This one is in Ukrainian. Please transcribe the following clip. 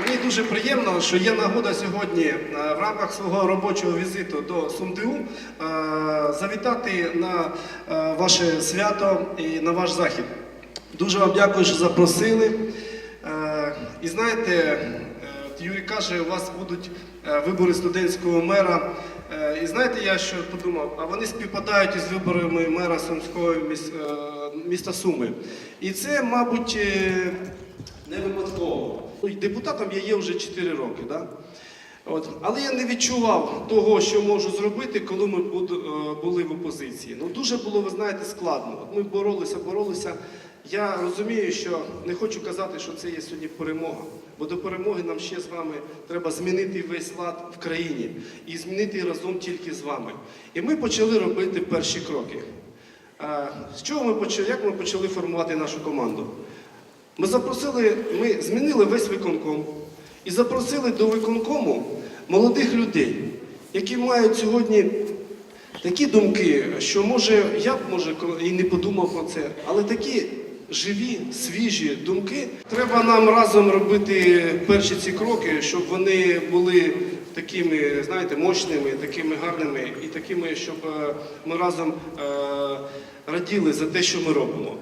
Мені дуже приємно, що є нагода сьогодні е, в рамках свого робочого візиту до СумДУ е, завітати на е, ваше свято і на ваш захід. Дуже вам дякую, що запросили. І знаєте, Юрій каже, у вас будуть е, вибори студентського мера. Е, І знаєте, я що подумав, а вони співпадають із виборами мера Сумського е, міста Суми. І це, мабуть, не випадково. Ну, Депутатом я є вже 4 роки. Да? От. Але я не відчував того, що можу зробити, коли ми були в опозиції. Ну, дуже було, ви знаєте, складно. От ми боролися, боролися. Я розумію, що не хочу казати, що це є сьогодні перемога. Бо до перемоги нам ще з вами треба змінити весь лад в країні і змінити разом тільки з вами. І ми почали робити перші кроки. З чого ми почали? Як ми почали формувати нашу команду? Ми запросили, ми змінили весь виконком і запросили до виконкому молодих людей, які мають сьогодні такі думки, що може я б може і не подумав про це, але такі живі, свіжі думки. Треба нам разом робити перші ці кроки, щоб вони були такими, знаєте, мощними, такими гарними і такими, щоб е, ми разом е, раділи за те, що ми робимо.